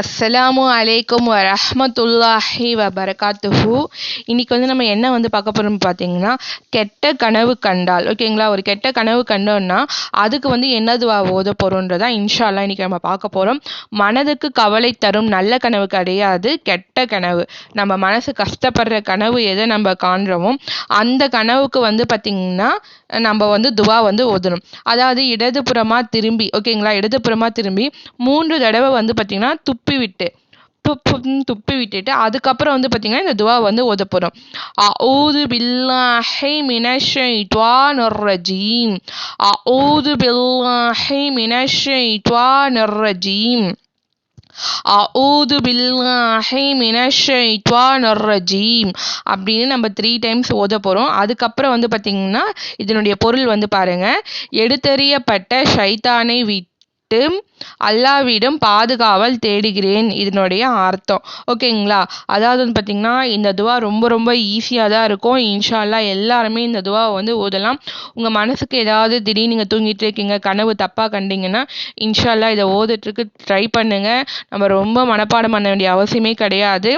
அஸ்ஸலாமு அலைக்கும் வரஹ்மத்துல்லாஹி வபரகாத்துஹு இன்னைக்கு வந்து நம்ம என்ன வந்து பார்க்க போகிறோம் பார்த்தீங்கன்னா கெட்ட கனவு கண்டால். ஓகேங்களா ஒரு கெட்ட கனவு கண்டோம்னா அதுக்கு வந்து என்ன ஓத போகிறோன்றதா இன்ஷால்லாம் இன்றைக்கி நம்ம பார்க்க போகிறோம் மனதுக்கு கவலை தரும் நல்ல கனவு கிடையாது கெட்ட கனவு. நம்ம மனசு கஷ்டப்படுற கனவு எதை நம்ம காண்றோமோ அந்த கனவுக்கு வந்து பார்த்திங்கன்னா நம்ம வந்து துவா வந்து ஓதணும். அதாவது இடதுபுறமாக திரும்பி ஓகேங்களா இடதுபுறமாக திரும்பி மூன்று தடவை வந்து பார்த்திங்கன்னா துப் துப்பி விட்டு துப்புன்னு துப்பி விட்டுட்டு அதுக்கப்புறம் வந்து பார்த்திங்கன்னா இந்த துவா வந்து ஓத போகிறோம் அஊது பில்லாஹி மினஷைத்வானிர் ரஜீம் அஊது பில்லாஹி மினஷைத்வானிர் நொர்ரஜீம் அஊது பில்லாஹி மினஷைத்வானிர் ரஜீம் அப்படின்னு நம்ம த்ரீ டைம்ஸ் ஓத போகிறோம் அதுக்கப்புறம் வந்து பார்த்திங்கன்னா இதனுடைய பொருள் வந்து பாருங்கள் எடுத்தறியப்பட்ட ஷைத்தானை விட்டு அல்லாவிடம் பாதுகாவல் தேடுகிறேன் இதனுடைய அர்த்தம். ஓகேங்களா? அதாவது வந்து பார்த்திங்கன்னா இந்த துவா ரொம்ப ரொம்ப ஈஸியாக தான் இருக்கும். இன்ஷா அல்லா எல்லாருமே இந்த துவாவை வந்து ஓதலாம். உங்கள் மனசுக்கு ஏதாவது திடீர்னு நீங்கள் தூங்கிட்டு இருக்கீங்க கனவு தப்பாக கண்டிங்கன்னா இன்ஷா அல்லா இதை ஓதுறதுக்கு ட்ரை பண்ணுங்கள் நம்ம ரொம்ப மனப்பாடம் பண்ண வேண்டிய அவசியமே கிடையாது.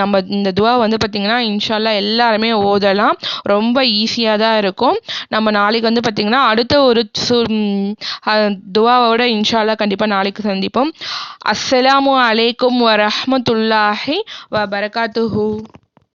நம்ம இந்த துவா வந்து பார்த்திங்கன்னா இன்ஷா அல்லா எல்லாருமே ஓதலாம். ரொம்ப ஈஸியாக தான் இருக்கும். நம்ம நாளைக்கு வந்து பார்த்திங்கன்னா அடுத்த ஒரு சு துவாவோட இன்ஷா இன்ஷால்லா கண்டிப்பாக நாளைக்கு சந்திப்போம். அஸ்ஸலாமு அலைக்கும் வரஹ்மத்துல்லாஹி வபரகாத்துஹு.